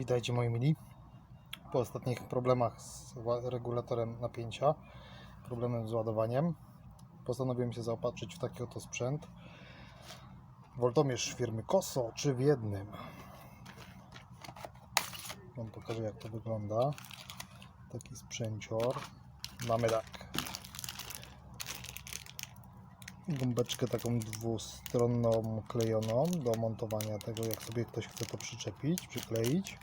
Witajcie moi mili. Po ostatnich problemach z regulatorem napięcia, problemem z ładowaniem, postanowiłem się zaopatrzyć w taki oto sprzęt. Woltomierz firmy Koso, czy w jednym. Wam pokażę jak to wygląda. Taki sprzęcior. Mamy tak. Gąbeczkę taką dwustronną klejoną do montowania tego, jak sobie ktoś chce to przyczepić, przykleić.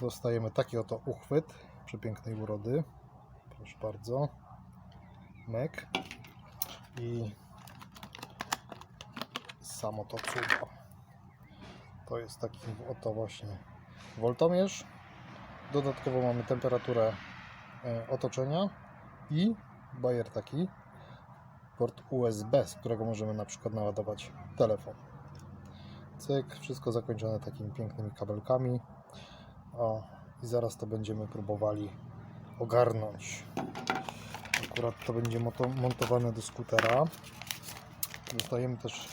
Dostajemy taki oto uchwyt przepięknej urody. Proszę bardzo. Mek. I samo to cudo. To jest taki oto właśnie woltomierz. Dodatkowo mamy temperaturę e, otoczenia i bajer taki port USB, z którego możemy na przykład naładować telefon. Cyk, wszystko zakończone takimi pięknymi kabelkami. O, i zaraz to będziemy próbowali ogarnąć. Akurat to będzie montowane do skutera. Dostajemy też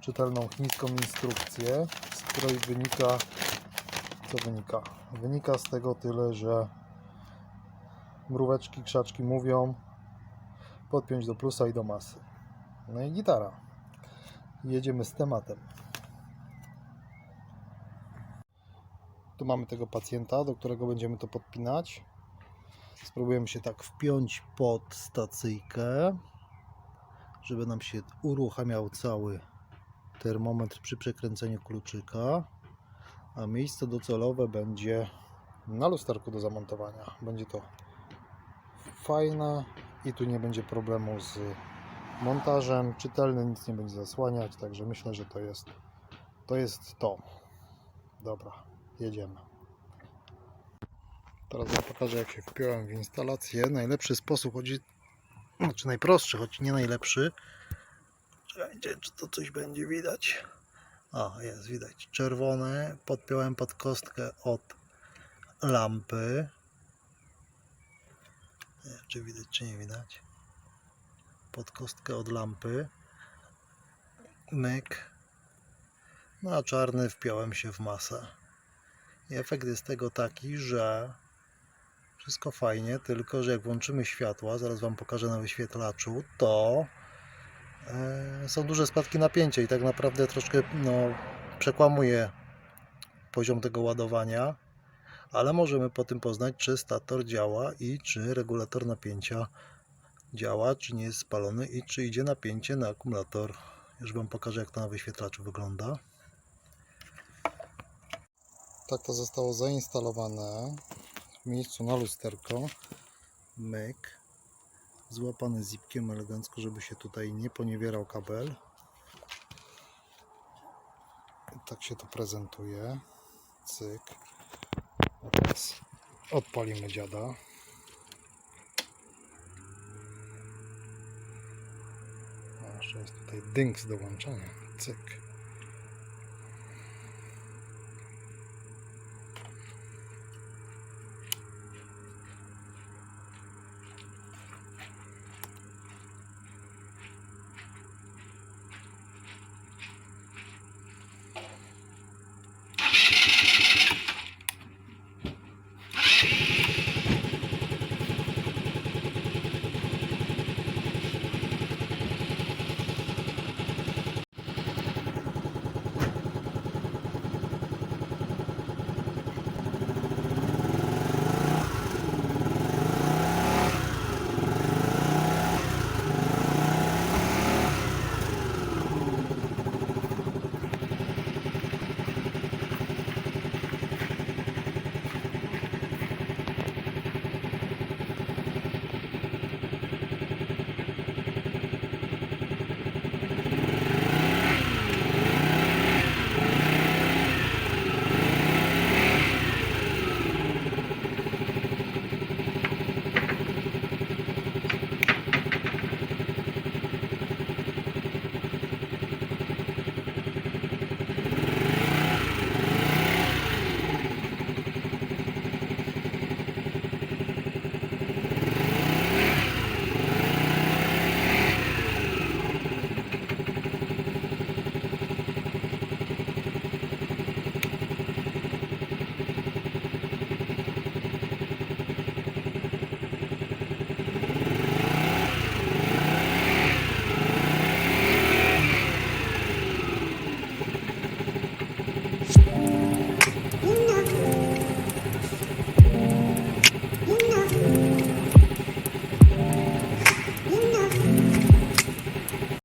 czytelną chińską instrukcję, z której wynika co wynika? Wynika z tego tyle, że mróweczki, krzaczki mówią podpiąć do plusa i do masy. No i gitara. Jedziemy z tematem. Tu mamy tego pacjenta, do którego będziemy to podpinać. Spróbujemy się tak wpiąć pod stacyjkę, żeby nam się uruchamiał cały termometr przy przekręceniu kluczyka. A miejsce docelowe będzie na lusterku do zamontowania. Będzie to fajne i tu nie będzie problemu z montażem. Czytelny nic nie będzie zasłaniać, także myślę, że to jest to. Jest to. Dobra, jedziemy. Teraz Wam pokażę, jak się wpiąłem w instalację. Najlepszy sposób, chodzi, znaczy najprostszy, choć nie najlepszy. Czekajcie, czy to coś będzie widać. O, jest widać. Czerwony. Podpiąłem pod kostkę od lampy. Nie wiem, czy widać, czy nie widać. Pod kostkę od lampy. Myk. No a czarny wpiąłem się w masę. I efekt jest tego taki, że wszystko fajnie, tylko że jak włączymy światła, zaraz Wam pokażę na wyświetlaczu, to e, są duże spadki napięcia i tak naprawdę troszkę no, przekłamuje poziom tego ładowania, ale możemy po tym poznać, czy stator działa i czy regulator napięcia działa, czy nie jest spalony i czy idzie napięcie na akumulator. Już Wam pokażę, jak to na wyświetlaczu wygląda. Tak to zostało zainstalowane w miejscu na lusterko. Myk. Złapany zipkiem elegancko, żeby się tutaj nie poniewierał kabel. I tak się to prezentuje. Cyk. Teraz odpalimy dziada. A jeszcze jest tutaj dynks do włączania. Cyk.